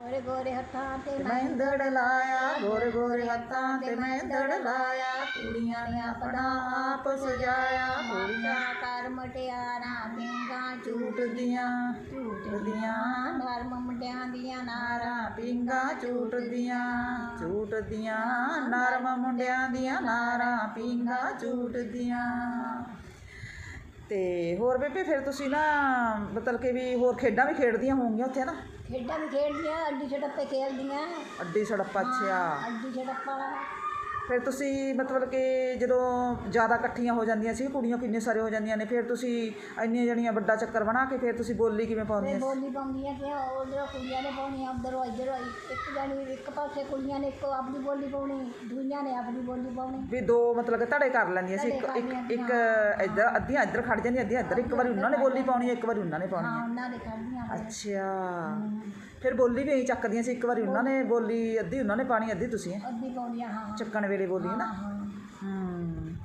ਗੋਰੇ ਗੋਰੇ ਹੱਥਾਂ ਤੇ ਮੈਂ ਮਹਿੰਦੜ ਲਾਇਆ ਗੋਰੇ ਗੋਰੇ ਹੱਥਾਂ ਤੇ ਮਹਿੰਦੜ ਲਾਇਆ ਕੁੜੀਆਂ ਨੇ ਆਪਣਾ ਆਪ ਸਜਾਇਆ। ਕੁੜੀਆਂ ਕਰ ਮਟਿਆਰਾਂ ਪਿੰਗਾਂ ਝੂਟਦੀਆਂ ਝੂਟਦੀਆਂ ਨਰਮ ਮੁੰਡਿਆਂ ਦੀਆਂ ਨਾਰਾਂ ਨਾਰਾਂ ਪਿੰਗਾ ਝੂਟਦੀਆਂ ਝੂਟਦੀਆਂ ਨਰਮ ਮੁੰਡਿਆਂ ਦੀਆਂ ਨਾਰਾਂ ਪਿੰਗਾ ਝੂਟਦੀਆਂ ਤੇ ਹੋਰ ਬੇਬੇ ਫਿਰ ਤੁਸੀਂ ਨਾ ਮਤਲਬ ਕਿ ਵੀ ਹੋਰ ਖੇਡਾਂ ਵੀ ਖੇਡਦੀਆਂ ਹੋਣਗੀਆਂ ਉੱਥੇ ਨਾ ਖੇਡਾਂ ਵੀ ਖੇਡਦੀਆਂ ਅੱਡੀ ਛੜੱਪੇ ਖੇਡਦੀਆਂ ਅੱਡੀ ਸੜੱਪਾ ਅੱਛਾ। ਅੱਡੀ ਛੜੱਪਾ ਫਿਰ ਤੁਸੀਂ ਮਤਲਬ ਕਿ ਜਦੋਂ ਜ਼ਿਆਦਾ ਇਕੱਠੀਆਂ ਹੋ ਜਾਂਦੀਆਂ ਸੀ ਕੁੜੀਆਂ ਕਿੰਨੇ ਸਾਰੇ ਹੋ ਜਾਂਦੀਆਂ ਨੇ ਫਿਰ ਤੁਸੀਂ ਇੰਨੀਆਂ ਜਣੀਆਂ ਵੱਡਾ ਚੱਕਰ ਬਣਾ ਕੇ ਫਿਰ ਤੁਸੀਂ ਬੋਲੀ ਕਿਵੇਂ ਤੇ ਪਾਉਂਦੀਆਂ ਸੀ ਬੋਲੀ ਪਾਉਂਦੀਆਂ ਕਿ ਉਧਰੋਂ ਕੁੜੀਆਂ ਨੇ ਪਾਉਣੀ ਉਧਰੋਂ ਇੱਧਰੋਂ ਇੱਕ ਜਾਣੀ ਇੱਕ ਪਾਸੇ ਕੁੜੀਆਂ ਨੇ ਇੱਕੋ ਆਪਣੀ ਬੋਲੀ ਪਾਉਣੀ ਦੂਜੀਆਂ ਨੇ ਆਪਣੀ ਬੋਲੀ ਪਾਉਣੀ। ਵੀ ਦੋ ਮਤਲਬ ਕਿ ਧੜੇ ਕਰ ਲੈਂਦੀਆਂ ਸੀ ਇੱਕ ਇੱਕ ਇੱਕ ਇੱਧਰ ਅੱਧੀਆਂ ਇੱਧਰ ਖੜ ਜਾਂਦੀਆਂ ਅੱਧੀਆਂ ਇੱਧਰ ਇੱਕ ਵਾਰੀ ਉਹਨਾਂ ਨੇ ਬੋਲੀ ਪਾਉਣੀ ਇੱਕ ਵਾਰੀ ਉਹਨਾਂ ਨੇ ਪਾਉਣੀ। ਹਾਂ ਉਹਨਾਂ ਦੇ ਖੜਦੀਆਂ। ਅੱਛਾ। ਫਿਰ ਬੋਲੀ ਵੀ ਐਂ ਚੱਕਦੀਆਂ ਸੀ ਇੱਕ ਵਾਰੀ ਉਹਨਾਂ ਨੇ ਬੋਲੀ ਅੱਧੀ ਉਹਨਾਂ ਨੇ ਪਾਣੀ ਅੱਧੀ ਤੁਸੀਂ ਅੱਧੀ ਪਾਉਂਦੀਆਂ ਹਾਂ। ਚੱਕਣ ਵੇਲੇ ਬੋਲੀ ਹੈ ਨਾ? ਹਾਂ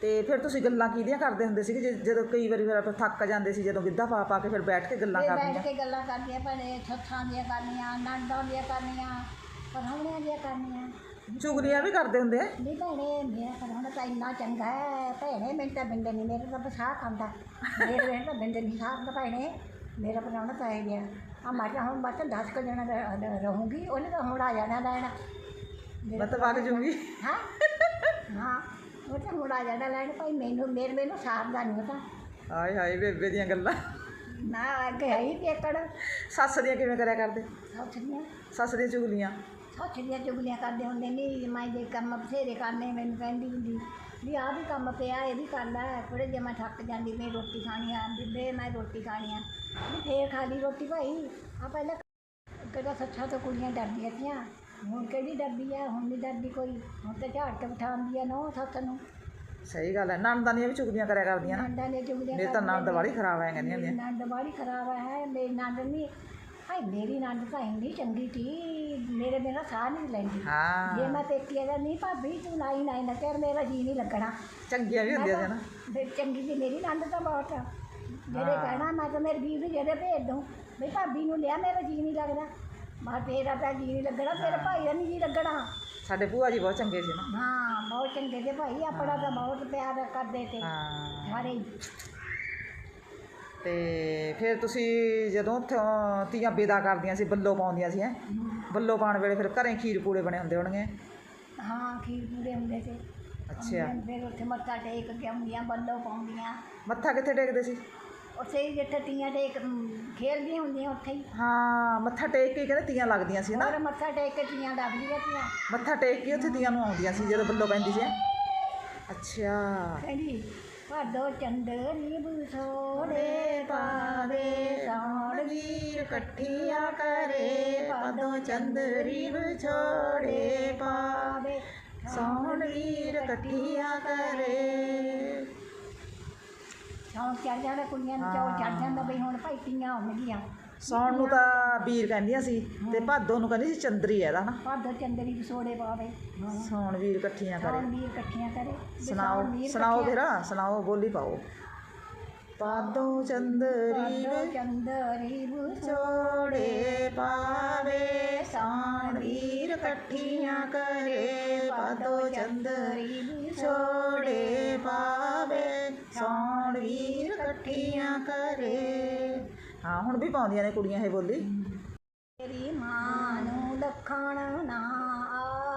ਤੇ ਫਿਰ ਤੁਸੀਂ ਗੱਲਾਂ ਕਿਹਦੀਆਂ ਕਰਦੇ ਹੁੰਦੇ ਜੇ- ਜਦੋਂ ਕਈ ਵਾਰੀ ਫਿਰ ਆਪਾਂ ਥੱਕ ਜਾਂਦੇ ਸੀ ਜਦੋਂ ਗਿੱਧਾ ਪਾ ਪਾ ਕੇ ਫਿਰ ਬੈਠ ਕੇ ਗੱਲਾਂ ਕਰਨੀਆਂ। ਬੈਠ ਕੇ ਗੱਲਾਂ ਕਰਦੀਆਂ ਭੈਣੇ ਛੱਥਾਂ ਦੀਆਂ ਕਰਨੀਆਂ ਨਾਂਡਾਂ ਦੀਆਂ ਕਰਨੀਆਂ ਪਰਹੌਣਿਆਂ ਦੀਆਂ ਕਰਨੀਆਂ। ਚੁਗਲੀਆਂ ਵੀ ਕਰਦੇ ਹੁੰਦੇ ਆ? ਨਹੀਂ ਭੈਣੇ ਮੇਰਾ ਪਰਹੌਣਾ ਤਾਂ ਇੰਨਾ ਚੰਗਾ ਹੈ। ਭੈਣੇ ਮੈਨੂੰ ਤਾਂ ਬਿੰਦ ਨਹੀਂ ਮੇਰੇ ਤਾਂ ਬਸਾ ਖਾਂਦਾ। ਮੇਰੇ ਮੇਰੇ ਤਾਂ ਬਿੰਦ ਨਹੀਂ ਖਾਂਦਾ ਭੈਣੇ। ਮੇਰਾ ਪਰਹੌਣਾ ਤਾਂ ਹੈ ਗਿਆ ਆ ਮੈਂ ਤਾਂ ਹੁਣ ਬਸ ਦਸ ਕੁ ਜਣਾ ਰਹੂੰਗੀ ਉਹਨੇ ਤਾਂ ਹੁਣ ਆ ਜਾਣਾ ਲੈਣ। ਮੈਂ ਤਾਂ ਵਗ ਜੂੰਗੀ ਹਾਂ? ਹਾਂ ਉਹ ਤਾਂ ਆ ਜਾਣਾ ਲੈਣ ਭਾਈ ਮੈਨੂੰ ਮੇਰੇ ਮੈਨੂੰ ਸਾਰ ਦਾ ਨਹੀਂ ਪਤਾ ਹਾਏ ਹਾਏ ਬੇਬੇ ਦੀਆਂ ਗੱਲਾਂ। ਨਾ ਅੱਗੇ ਹੈ ਹੀ ਪੇਕੜ। ਸੱਸ ਦੀਆਂ ਕਿਵੇਂ ਕਰਿਆ ਕਰਦੇ? ਸੱਸ ਦੀਆਂ? ਚੁਗਲੀਆਂ। ਸੌਥੀਆਂ ਚੁਗਲੀਆਂ ਕਰਦੇ ਹੁੰਦੇ ਨਹੀਂ ਮੈਂ ਜੇ ਕੰਮ ਬਥੇਰੇ ਕਰਨੇ ਮੈਨੂੰ ਕਹਿੰਦੀ ਹੁੰਦੀ ਵੀ ਆਹ ਵੀ ਕੰਮ ਪਿਆ ਇਹ ਵੀ ਕਰ ਲੈ ਥੋੜੇ ਜੇ ਮੈਂ ਥੱਕ ਜਾਂਦੀ ਮੈਂ ਰੋਟੀ ਖਾਣੀ ਆ ਬੀਬੇ ਮੈਂ ਰੋਟੀ ਖਾਣੀ ਆ। ਵੀ ਫੇਰ ਖਾ ਲਈ ਰੋਟੀ ਭਾਈ। ਆ ਪਹਿਲਾਂ ਕਿਹੜਾ ਸੱਚਾ ਤੋਂ ਕੁੜੀਆਂ ਡਰਦੀਆਂ ਤੀਆਂ ਹੁਣ ਕਿਹੜੀ ਡਰਦੀ ਆ? ਹੁਣ ਨਹੀਂ ਡਰਦੀ ਕੋਈ। ਹੁਣ ਤਾਂ ਝਾੜ ਕੇ ਬਿਠਾਉਂਦੀ ਆ ਨੋ ਸੱਸ ਨੂੰ। ਸਹੀ ਗੱਲ ਹੈ ਨਣਦਾਂ ਦੀਆਂ ਵੀ ਚੁਗਲੀਆਂ ਕਰਿਆ ਕਰਦੀਆਂ ਨਾ। ਨੰਦਾਂ ਨੇ ਚੁਗਲੀਆਂ ਮੇਰੇ ਤਾਂ ਨਣਦ ਵਾਲੀ ਖਰਾਬ ਆਇਆ ਕਹਿੰਦੀਆਂ ਹੁੰਦੀਆਂ। ਨੰਦ ਬਾੜੀ ਖਰਾਬ ਹੈ। ਮੇਰੀ ਨੰਦ ਨਹੀਂ ਹਾਏ ਮੇਰੀ ਨੰਦ ਤਾਂ ਇੰਨੀ ਚੰਗੀ ਸੀ ਮੇਰੇ ਬਿਨਾਂ ਸਾਹ ਨਹੀਂ ਲੈਂਦੀ। ਜੇ ਹਾਂ ਮੈਂ ਪੇਕੀ ਆ ਨਹੀਂ ਭਾਬੀ ਤੂੰ ਨਾਈ ਨਾਈ ਨਾ ਕਰ। ਮੇਰਾ ਜੀ ਨਹੀਂ ਲੱਗਣਾ। ਚੰਗੀਆਂ ਵੀ ਹੁੰਦੀਆਂ ਸੀ ਨਾ। ਫਿਰ ਚੰਗੀ ਜੀ ਮੇਰੀ ਨੰਦ ਤਾਂ ਬਹੁਤ ਆ। ਜਿਹੜੇ ਕਹਿਣਾ ਮੈਂ ਤਾਂ ਮੇਰੀ ਨੂੰ ਜਿਹੜੇ ਭੇਜ ਦੂੰ ਵੀ ਭਾਬੀ ਨੂੰ ਲਿਆ ਮੇਰਾ ਜੀ ਨਹੀਂ ਲੱਗਦਾ। ਮੈਂ ਤੇਰਾ ਤਾਂ ਜੀ ਨਹੀਂ ਲੱਗਣਾ ਤੇਰੇ ਭਾਈ ਦਾ ਨਹੀਂ ਜੀ ਲੱਗਣਾ। ਸਾਡੇ ਭੂਆ ਜੀ ਬਹੁਤ ਚੰਗੇ ਸੀ ਨਾ। ਹਾਂ ਬਹੁਤ ਚੰਗੇ ਤੇ ਭਾਈ ਆਪਣਾ ਤਾਂ ਬਹੁਤ ਪਿਆਰ ਕਰਦੇ ਤੇ। ਹਾਂ। ਸਾਰੇ। ਹੀ। ਤੇ ਫਿਰ ਤੁਸੀਂ ਜਦੋਂ ਉੱਥੋਂ ਤੀਆਂ ਬੇਦਾ ਕਰਦੀਆਂ ਸੀ ਬੱਲੋ ਪਾਉਂਦੀਆਂ ਸੀ ਹੈ? ਬੱਲੋ ਪਾਉਣ ਵੇਲੇ ਫਿਰ ਘਰੇ ਖੀਰ ਪੂੜੇ ਬਣੇ ਹੁੰਦੇ ਹੋਣਗੇ। ਹਾਂ ਖੀਰ ਪੂਰੇ ਹੁੰਦੇ ਸੀ। ਅੱਛਾ। ਫਿਰ ਉੱਥੇ ਮੱਥਾ ਟੇਕ ਕੇ ਆਉਂਦੀਆਂ ਬੱਲੋ ਪਾਉਂਦੀਆਂ। ਮੱਥਾ ਕਿੱਥੇ ਟੇਕਦੇ ਸੀ? ਉੱਥੇ ਹੀ ਜਿੱਥੇ ਤੀਆਂ ਟੇਕ ਅਮ, ਖੇਡਦੀਆਂ ਹੁੰਦੀਆਂ ਉੱਥੇ ਹੀ। ਹਾਂ ਮੱਥਾ ਟੇਕ ਕੇ ਕਹਿੰਦੇ ਤੀਆਂ ਲੱਗਦੀਆਂ ਸੀ ਨਾ। ਹੋਰ ਮੱਥਾ ਟੇਕ ਕੇ ਤੀਆਂ ਡੱਬਦੀਆਂ ਤੀਆਂ। ਮੱਥਾ ਟੇਕ ਕੇ ਉੱਥੇ ਤੀਆਂ ਨੂੰ ਆਉਂਦੀਆਂ ਸੀ ਜਦੋਂ ਬੱਲੋ ਪੈਂਦੀ ਸੀ। ਅੱਛਾ। ਕਹਿੰਦੀ ਭਾਦੋ ਚੰਦਰੀ ਬੁਸੋੜੇ ਪਾਵੇ ਸਾਉਣ ਵੀਰ ਇਕੱਠੀਆਂ ਕਰੇ ਪਾਦੋਂ ਚੰਦਰੀ ਵਿਛੋੜੇ ਪਾਵੇ ਸੌਣ ਵੀਰ ਇਕੱਠੀਆਂ ਕਰੇ। ਸੌਣ ਚੜ ਜਾਂਦਾ ਕੁੜੀਆਂ ਨੂੰ ਚੌ ਚੜ ਜਾਂਦਾ ਬਈ ਹੁਣ ਭਾਈ ਤੀਆਂ ਆਉਣਗੀਆਂ ਸੌਣ ਨੂੰ ਤਾਂ ਵੀਰ ਕਹਿੰਦੀਆਂ ਸੀ ਤੇ ਭਾਦੋਂ ਨੂੰ ਕਹਿੰਦੀ ਸੀ ਚੰਦਰੀ ਹੈ ਇਹਦਾ ਨਾ ਭਾਦੋ ਚੰਦਰੀ ਬੁਸੋੜੇ ਪਾਵੇ। ਸੌਣ ਵੀਰ ਇਕੱਠੀਆਂ ਕਰੇ। ਸੌਣ ਵੀਰ ਇਕੱਠੀਆਂ ਕਰੇ। ਵੀ ਸੁਣਾਓ ਵੀਰ ਸੁਣਾਓ ਇਕੱਠੀਆਂ- ਫਿਰ ਸੁਣਾਓ ਬੋਲੀ ਪਾਓ। ਚੰਦਰੀ ਭਾਦੋ ਚੰਦਰੀ ਬੁਸੋੜੇ ਵਿਛੋੜੇ ਪਾਵੇ ਸੌਣ ਵੀਰ ਇਕੱਠੀਆਂ ਕਰੇ। ਪਾਦੋਂ ਚੰਦਰੀ ਸੌਣ ਵੀਰ ਇਕੱਠੀਆਂ ਕਰੇ। ਹਾਂ, ਹੁਣ ਵੀ ਪਾਉਂਦੀਆਂ ਨੇ ਕੁੜੀਆਂ ਇਹ ਬੋਲੀ। ਤੇਰੀ ਮਾਂ ਨੂੰ ਲੱਖਣ ਨਾ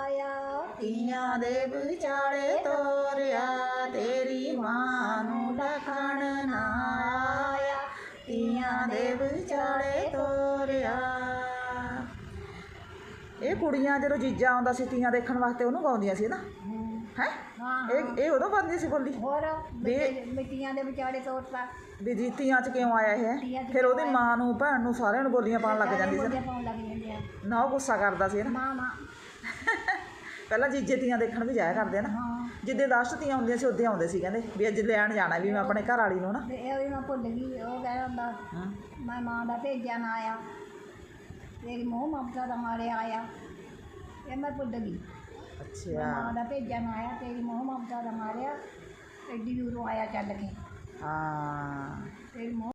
ਆਇਆ। ਤੀਆਂ ਦੇ ਵਿਚਾਲੇ ਤੋਰਿਆ। ਤੇਰੀ ਮਾਂ ਨੂੰ ਲਖਣ ਨਾ ਆਇਆ। ਤੀਆਂ ਦੇ ਵਿਚਾਲੇ ਤੋਰਿਆ। ਇਹ ਕੁੜੀਆਂ ਜਦੋਂ ਜੀਜਾ ਆਉਂਦਾ ਸੀ ਤੀਆਂ ਦੇਖਣ ਵਾਸਤੇ, ਉਹਨੂੰ ਗਾਉਂਦੀਆਂ ਸੀ ਨਾ? ਹੈ? ਹਾਂ ਇਹ ਇਹ ਉਦੋਂ ਪਾਉਂਦੀ ਸੀ ਬੋਲੀ? ਹੋਰ ਮਿੱਟੀਆਂ ਦੇ ਵਿਚਾਰੇ ਤੋੜਤਾ ਵੀ ਜੀ ਤੀਆਂ ਚ ਕਿਉਂ ਆਇਆ ਇਹ? ਤੀਆਂ 'ਚ ਫਿਰ ਉਹਦੀ ਮਾਂ ਨੂੰ ਭੈਣ ਨੂੰ ਸਾਰਿਆਂ ਨੂੰ ਬੋਲੀਆਂ ਪਾਉਣ ਲੱਗ ਜਾਂਦੀ ਸੀ ਬੋਲੀਆਂ ਪਾਉਣ ਲੱਗ ਜਾਂਦੇ ਆ। ਨਾ ਉਹ ਗੁੱਸਾ ਕਰਦਾ ਸੀ ਨਾ। ਮਾਂ ਮਾਂ। ਪਹਿਲਾਂ ਜੀਜੇ ਤੀਆਂ ਦੇਖਣ ਵੀ ਜਾਇਆ ਕਰਦੇ ਨਾ। ਹਾਂ। ਜਿੱਦੇ ਦਸ ਤੀਆਂ ਹੁੰਦੀਆਂ ਸੀ ਉਦੋਂ ਆਉਂਦੇ ਸੀ ਕਹਿੰਦੇ ਵੀ ਅੱਜ ਲੈਣ ਜਾਣਾ ਵੀ ਮੈਂ ਆਪਣੇ ਘਰ ਵਾਲੀ ਨੂੰ ਨਾ। ਤੇ ਇਹ ਵੀ ਮੈਂ ਭੁੱਲ ਗਈ ਉਹ ਕਹਿੰਦਾ ਹਾਂ। ਮੈਂ ਮਾਂ ਦਾ ਭੇਜਿਆ ਨਾ ਆਇਆ। ਤੇਰੀ ਮੋਹ ਮਮਤਾ ਦਾ ਮਾਰੇ ਆਇਆ। ਇਹ ਮੈਂ ਭੁੱਲ ਗਈ। ਅੱਛਾ। ਮਾਂ ਦਾ ਭੇਜਿਆ ਨਾ ਆਇਆ ਤੇਰੀ ਮੋਹ ਮਮਤਾ ਦਾ ਮਾਰਿਆ ਐਡੀ ਦੂਰੋਂ ਆਇਆ ਚੱਲ ਕੇ। ਹਾਂ। ਤੇਰੀ ਮੋਹ